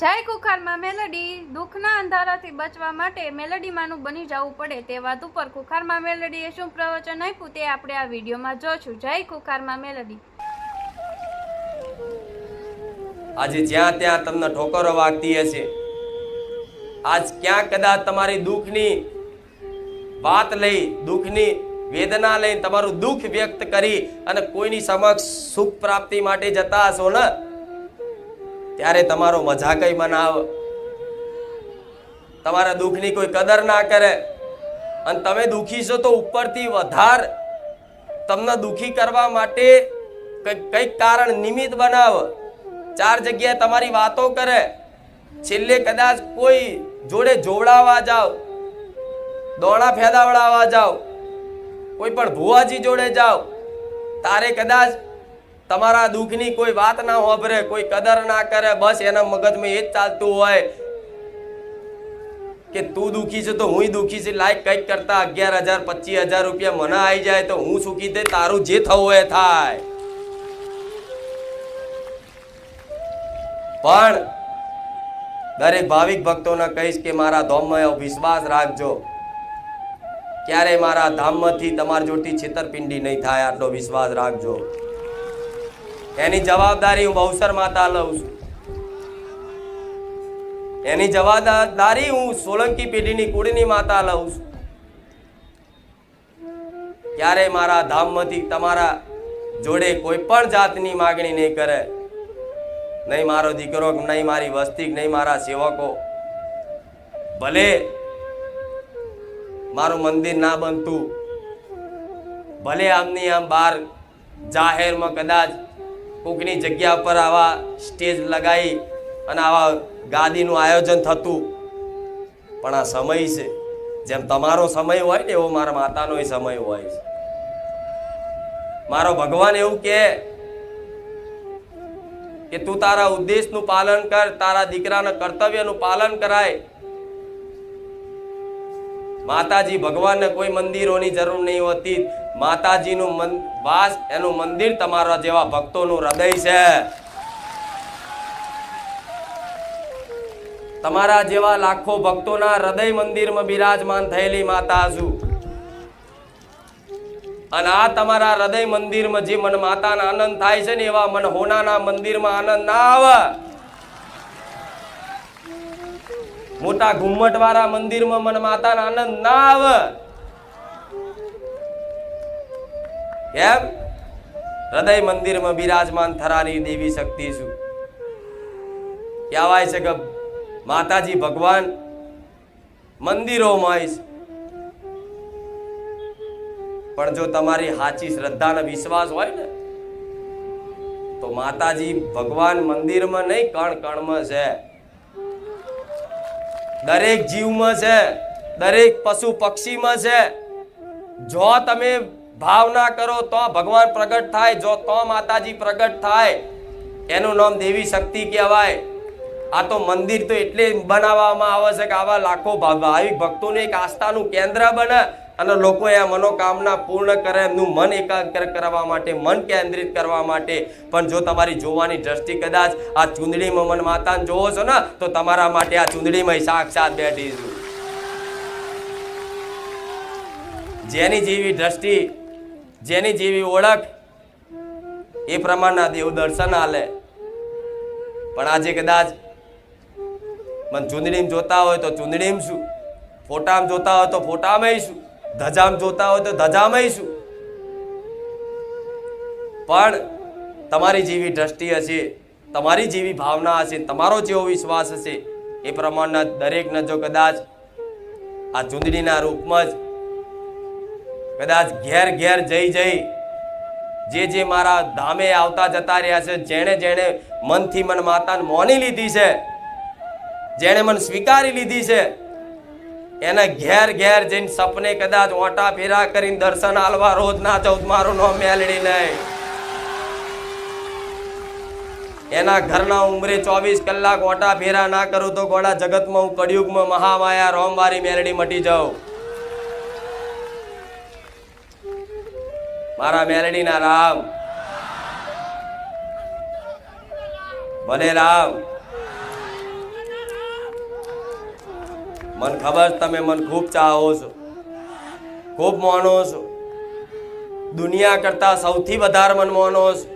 જય કુખારમાં મેલડી, દુઃખના અંધારાથી બચવા માટે મેલડીમાંનું બની જવું પડે તે વાત ઉપર કુખારમાં મેલડીએ શું પ્રવચન આપ્યું તે આપણે આ વિડીયોમાં જોશું જય કુખારમાં મેલડી. આજે જ્યાં ત્યાં તમને ઠોકરો વાગતી હશે આજ ક્યાં કદાચ તમારી દુઃખની વાત લઈ, દુઃખની વેદના લઈ તમારું દુઃખ વ્યક્ત કરી અને કોઈની સમક્ષ સુખ પ્રાપ્તિ માટે જતા હશો ને? ત્યારે તમારો મજાકઈ બનાવ. તમારા દુઃખની કોઈ કદર ના કરે. અને તમે દુઃખી છો તો ઉપરથી વધાર તમને દુઃખી કરવા માટે કંઈક કારણ નિમિત્ત બનાવ. ચાર જગ્યાએ તમારી વાતો કરે. છેલ્લે કદાચ કોઈ જોડે જોવડાવવા જાઓ. દોણા ફેદાવડાવવા જાઓ. કોઈ પણ ભુવાજી જોડે જાઓ. તારે કદાચ તમારા દુઃખની કોઈ વાત ના હોભરે, કોઈ કદર ના કરે, બસ એના મગજમાં એ જ ચાલતું હોય કે તું દુઃખી છે તો હું દુઃખી છે. લાઈક કંઈક કરતા અગિયાર હજાર, પચીસ હજાર રૂપિયા મને આવી જાય તો હું સુખી તે તારું જે થવું એ થાય. પણ દરેક ભાવિક ભક્તોને કહીશ કે મારા ધોમમાં વિશ્વાસ રાખજો. ક્યારે મારા ધામમાંથી તમારી જોડતી છેતરપિંડી નહીં થાય, આટલો વિશ્વાસ રાખજો. એની જવાબદારી હું બહુસર માતા લઉં છું. એની જવાબદારી હું સોલંકી પેઢીની કુળની માતા લઉં છું. ક્યારે મારા ધામમાંથી તમારા જોડે કોઈ પણ જાતની માગણી નહીં કરે. નહીં મારો દીકરો, નહીં મારી વસ્તી, નહીં મારા સેવકો. ભલે મારું મંદિર ના બનતું, ભલે આમની આમ બહાર જાહેરમાં કદાચ કોકની જગ્યા પર આવા સ્ટેજ લગાવી અને આવા ગાદીનું આયોજન થતું. પણ આ સમય છે. જેમ તમારો સમય હોય ને એવો મારા માતાનો સમય હોય છે. મારો ભગવાન એવું કહે કે તું તારા ઉદ્દેશનું પાલન કર, તારા દીકરાના કર્તવ્યનું પાલન કરાય માતાજી ભગવાનને કોઈ મંદિરોની જરૂર નહીં હોતી. માતાજીનું મન, વાસ, એનું મંદિર તમારા જેવા ભક્તોનું હૃદય છે. તમારા જેવા લાખો ભક્તોના હૃદય મંદિરમાં બિરાજમાન થયેલી માતા છું અને આ તમારા હૃદય મંદિરમાં જે મન માતાના આનંદ થાય છે ને એવા મન હોનાના મંદિરમાં આનંદ ના આવે. મોટા ઘુમ્મટ વાળા મંદિરમાં મન માતાનો આનંદ ના આવે. કેમ હૃદય મંદિરમાં બિરાજમાન થરાની દેવી શક્તિ છું. કહેવાય છે કે માતાજી ભગવાન મંદિરોમાં છે પણ જો તમારી સાચી શ્રદ્ધા વિશ્વાસ હોય ને, તો માતાજી ભગવાન મંદિરમાં નહીં કણ કણમાં છે. દરેક જીવમાં છે, દરેક પશુ પક્ષીમાં છે. જો તમે ભાવના કરો તો ભગવાન પ્રગટ થાય, જો તો માતાજી પ્રગટ થાય. એનું નામ દેવી શક્તિ કહેવાય. આ તો મંદિર તો એટલે બનાવવામાં આવે છે કે આવા લાખો ભાવિક ભક્તોને એક આસ્થાનું કેન્દ્ર બને. અને લોકો આ મનોકામના પૂર્ણ કરે, એમનું મન એકાગ્ર કરવા માટે, મન કેન્દ્રિત કરવા માટે. પણ જો તમારી જોવાની દ્રષ્ટિ કદાચ આ ચૂંદડીમાં, મન માતાને જોવો છો ને, તો તમારા માટે આ ચૂંદડીમાં સાક્ષાત બેઠી છું. જેની જેવી દ્રષ્ટિ, જેની જેવી ઓળખ, એ પ્રમાણના દેવ દર્શન આલે. પણ આજે કદાચ મને ચૂંદડીમાં જોતા હોય તો ચૂંદડીમાં શું ફોટામાં જોતા હોય તો ફોટામાં શું ધજામાં જોતા હોય તો ધજામાં શું પણ તમારી જેવી દ્રષ્ટિ હશે, તમારી જેવી ભાવના હશે, તમારો જેવો વિશ્વાસ હશે, એ પ્રમાણના દરેકને જો કદાચ આ ચૂંદડીના રૂપમાં જ, કદાચ ઘેર ઘેર જઈ જઈ જે જે મારા ધામે આવતા જતા રહ્યા છે, જેણે જેણે મનથી મન માતાને મોની લીધી છે, જેણે મન સ્વીકારી લીધી છે એને ઘેર ઘેર જઈને સપને કદાચ ઓટા ફેરા કરીને દર્શન આલવા રોજ ના ચૌદ મારું નામ મેલડી નહીં. એના ઘરના ઉંમરે ચોવીસ કલાક ઓટા ફેરા ના કરું તો ગોળા જગતમાં હું કળિયુગમાં મહામાયા રોમવારી મેલડી મટી જાઉં. મારા મેલડીના રામ. ભલે રામ. મન ખબર તમે મન ખૂબ ચાહો છો. ખૂબ માનો છો. દુનિયા કરતા સૌથી વધારે મન માનો છો.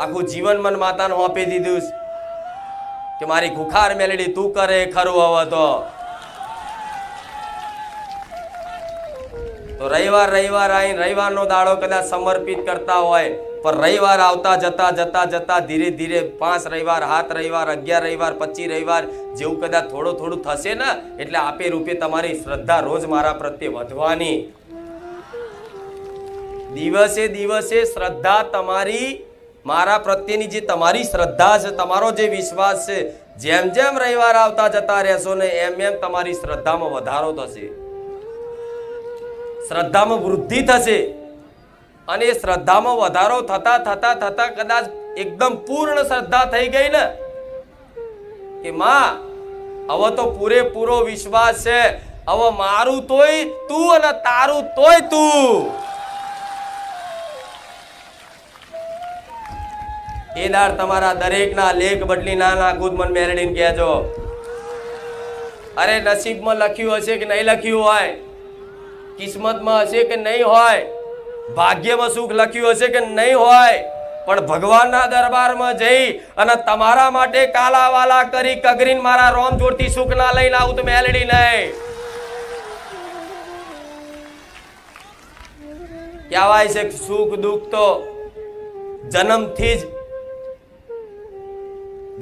આખું જીવન મન માતાને આપી દીધું છે કે મારી ખુખાર મેલેડી તું કરે ખરું હવે તો. તો રવિવાર રવિવાર આવીને રવિવારનો દાડો કદાચ સમર્પિત કરતા હોય. પણ રવિવાર આવતા જતા જતા જતા ધીરે ધીરે પાંચ રવિવાર, સાત રવિવાર, અગિયાર રવિવાર, પચીસ રવિવાર જેવું કદાચ થોડું થોડું થશે ને, એટલે આપે રૂપે તમારી શ્રદ્ધા રોજ મારા પ્રત્યે વધવાની. દિવસે દિવસે શ્રદ્ધા તમારી, મારા પ્રત્યેની જે તમારી શ્રદ્ધા છે, તમારો જે વિશ્વાસ છે, જેમ જેમ રવિવાર આવતા જતા રહેશો ને, એમ એમ તમારી શ્રદ્ધામાં વધારો થશે. શ્રદ્ધામાં વૃદ્ધિ થશે. અને એ શ્રદ્ધામાં વધારો થતા થતા થતા કદાચ એકદમ પૂર્ણ શ્રદ્ધા થઈ ગઈ ને, કે માં, હવે તો પૂરેપૂરો વિશ્વાસ છે. હવે મારું તોય તું અને તારું તોય તું. એ દાડ તમારા દરેકના લેખ બદલી નાના ગુદમન મન મેરડીને કહેજો. અરે નસીબમાં લખ્યું હશે કે નહીં લખ્યું હોય? કિસ્મતમાં હશે કે નહીં હોય? ભાગ્યમાં સુખ લખ્યું હશે કે નહીં હોય, પણ ભગવાનના દરબારમાં જઈ અને તમારા માટે કાલાવાલા કરી કગરીન મારા રોમ જોડતી સુખ ના લઈને આવું તો મેલડી નહીં. કહેવાય છે સુખ દુઃખ તો જન્મથી જ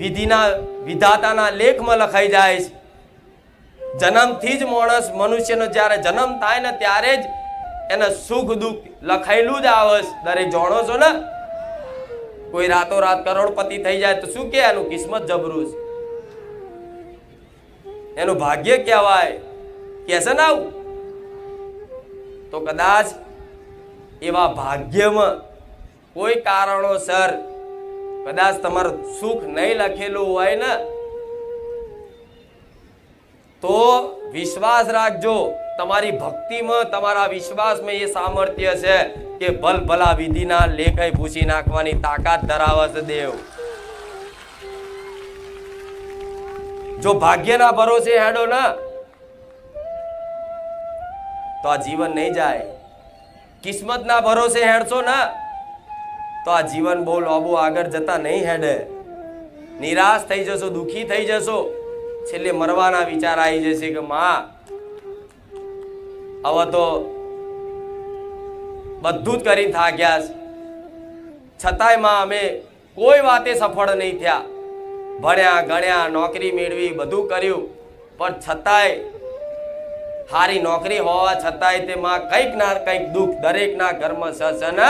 વિધિના, વિધાતાના લેખમાં લખાઈ જાય છે. જન્મથી જ માણસ મનુષ્યનો જ્યારે જન્મ થાય ને ત્યારે જ એને સુખ દુઃખ લખાયેલું જ આવે છે દરેક જાણો છો ને? કોઈ રાતો રાત કરોડપતિ થઈ જાય તો શું કે એનું? કિસ્મત જબરું છે. એનું ભાગ્ય કહેવાય. કે ને આવું? તો કદાચ એવા ભાગ્યમાં કોઈ કારણોસર કદાચ તમારું સુખ નહીં લખેલું હોય ને, તો વિશ્વાસ રાખજો. તમારી ભક્તિમાં, તમારા વિશ્વાસમાં એ સામર્થ્ય છે કે ભલ ભલા વિધિના લેખય ભૂસી નાખવાની તાકાત ધરાવે છે દેવ. જો ભાગ્યના ભરોસે હેડો ને, તો આ જીવન નહીં જાય. કિસ્મતના ભરોસે હેડશો ને, તો આ જીવન બહુ લાંબુ આગળ જતા નહીં હેડે. નિરાશ થઈ જશો, દુઃખી થઈ જશો. છેલ્લે મરવાના વિચાર આવી જશે કે, માં હવે તો બધું જ કરી થાક્યા છે. છતાંયમાં અમે કોઈ વાતે સફળ નહીં થયા. ભણ્યા, ગણ્યા, નોકરી મેળવી, બધું કર્યું. પણ છતાંય સારી નોકરી હોવા છતાંય તેમાં કંઈક ના કંઈક દુઃખ દરેકના ઘરમાં સહસન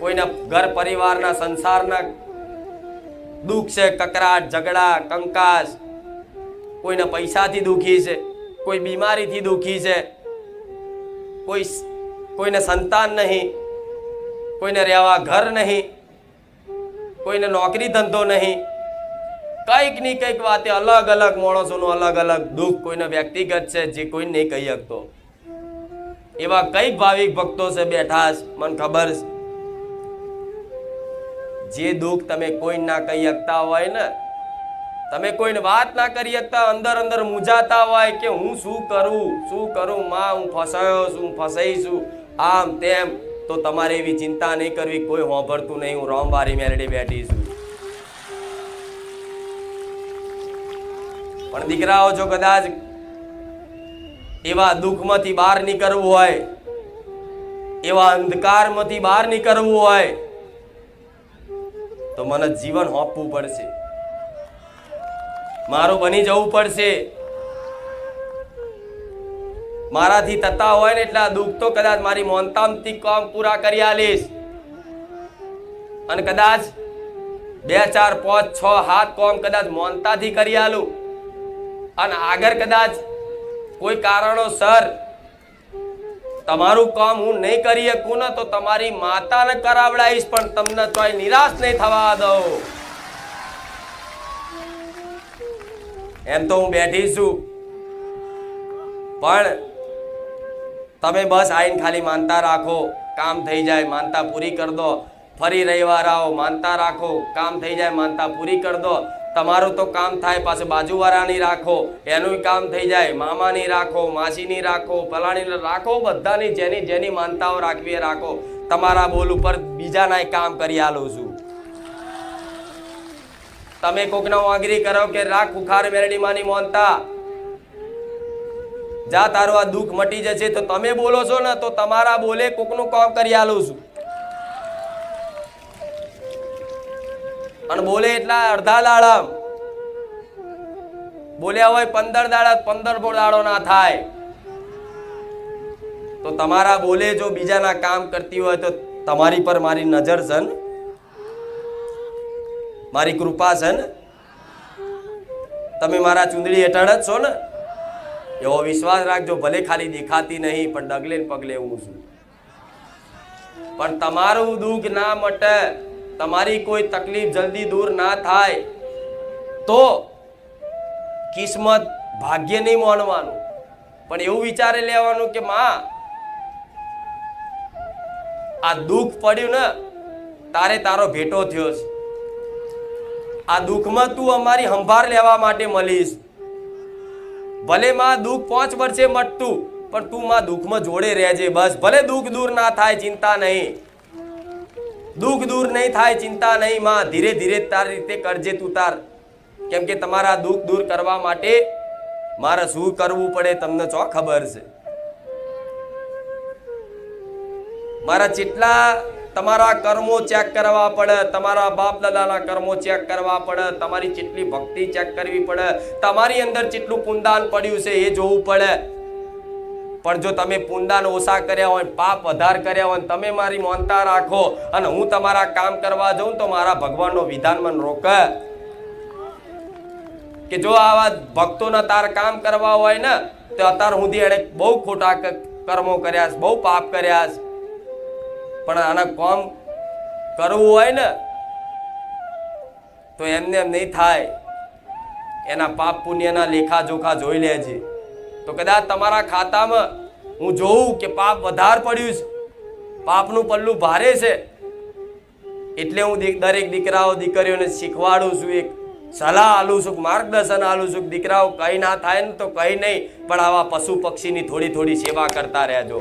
કોઈના ઘર પરિવારના, સંસારના દુઃખ છે, કકરાટ, ઝઘડા, કંકાસ, કોઈને પૈસાથી દુઃખી છે. કોઈ બીમારીથી દુઃખી છે, કોઈ કોઈને સંતાન નહીં, કોઈને રહેવા ઘર નહીં, કોઈને નોકરી ધંધો નહીં, કંઈકની કંઈક વાતે અલગ અલગ માણસોનું અલગ અલગ દુઃખ કોઈને વ્યક્તિગત છે જે કોઈને નહીં કહી શકતો. એવા કંઈક ભાવિક ભક્તો છે બેઠા મને ખબર જે દુઃખ તમે કોઈ ના કહી શકતા હોય ને તમે કોઈને વાત ના કરી શકતા, અંદર અંદર મૂંઝાતા હોય કે હું શું કરું શું કરું, માં હું ફસાયો છું ફસાઈ છું, આમ તેમ, તો તમારે એવી ચિંતા નહીં કરવી, કોઈ હોંભરતું નહીં, હું રોમવારી મેરડી બેઠી છું. પણ દીકરાઓ, જો કદાચ એવા દુઃખમાંથી બહાર નીકળવું હોય, એવા અંધકારમાંથી બહાર નીકળવું હોય, તો મને જીવન હોપવું પડશે. મારું બની જવું પડશે. મારાથી થતા હોય ને એટલા દુઃખ તો કદાચ મારી મોનતામથી કામ પૂરા કરી આલીશ. અને કદાચ બે, ચાર, પાંચ, છ હાથ કોમ કદાચ મોનતાથી કરી આલું. અને આગળ કદાચ કોઈ કારણોસર તમારું કામ હું નહીં કરી શકું ને તો તમારી માતાને કરાવડાવીશ, પણ તમને તો નિરાશ નહીં થવા દઉં. એમ તો હું બેઠી છું. પણ તમે બસ આવીને ખાલી માનતા રાખો, કામ થઈ જાય, માનતા પૂરી કરી દો. ફરી રવિવાર આવો, માનતા રાખો, કામ થઈ જાય, માનતા પૂરી કરી દો. તમારું તો કામ થાય, પાછું બાજુવાળાની રાખો, એનું કામ થઈ જાય, મામાની રાખો, માસીની રાખો ફલાણી રાખો, બધાની જેની જેની માનતાઓ રાખવી રાખો. તમારા બોલ ઉપર બીજાના કામ કરી આલું છું. તમે કોકના વાંગરી કરો કે રાખ ઉખાર મેરડી માની મોનતા. જા, તારો આ દુઃખ મટી જશે. તો તમે બોલો છો ને, તો તમારા બોલે કોકનું કામ કરી આલું છું. અને બોલે એટલા અડધા દાડા બોલ્યા હોય પંદર દાડા, પંદર દાડો ના થાય. તો તમારા બોલે જો બીજાના કામ કરતી હોય તો તમારી પર મારી નજર છે ને મારી કૃપા છે ને? તમે મારા ચૂંદડી હેઠળ જ છો ને? એવો વિશ્વાસ રાખજો, ભલે ખાલી દેખાતી નહીં, પણ ડગલે પગલે હું છું. પણ તમારું દુઃખ ના મટે, તમારી કોઈ તકલીફ જલ્દી દૂર ના થાય, તો કિસ્મત ભાગ્ય નહીં માનવાનું. પણ એવું વિચારી લેવાનું કે, માં, આ દુઃખ પડ્યું ને, તારે તારો ભેટો થયો છે. આ દુઃખમાં તું અમારી સંભાળ લેવા માટે મળીશ. ભલે માં દુઃખ પાંચ વર્ષે મટતું, પણ તું માં દુઃખમાં જોડે રહેજે બસ. ભલે દુઃખ દૂર ના થાય, ચિંતા નહીં. દુઃખ દૂર નહીં થાય, ચિંતા નહીં, માં. ધીરે ધીરે તારી રીતે કરજે તું તાર. કેમ કે તમારા દુઃખ દૂર કરવા માટે મારે શું કરવું પડે તમને ચો ખબર છે? મારા જેટલા તમારા કર્મો ચેક કરવા પડે, તમારા બાપ દાદાના કર્મો ચેક કરવા પડે, તમારી જેટલી ભક્તિ ચેક કરવી પડે, તમારી અંદર જેટલું પુંદાન પડ્યું છે એ જોવું પડે. પણ જો તમે પુંદાન ઓછા કર્યા હોય, પાપ વધાર કર્યા હોય, તમે મારી માનતા રાખો અને હું તમારા કામ કરવા જાઉં તો મારા ભગવાનનો વિધાન મને રોકે. કે જો આવા ભક્તોના તાર કામ કરવા હોય ને, તો અત્યાર સુધી એણે બહુ ખોટા કર્મો કર્યા બહુ પાપ કર્યા પણ આના કોમ કરવું હોય ને, તો એમને એમ નહીં થાય. એના પાપ પુણ્યના લેખા જોખા જોઈ લેજે. તો કદાચ તમારા ખાતામાં હું જોઉં કે પાપ વધાર પડ્યું છે. પાપનું પલ્લું ભારે છે. એટલે હું દરેક દીકરાઓ, દીકરીઓને શીખવાડું છું એક સલાહ આલું છું માર્ગદર્શન આલું છું દીકરાઓ કંઈ ના થાય ને તો કંઈ નહીં, પણ આવા પશુ પક્ષીની થોડી થોડી સેવા કરતા રહેજો.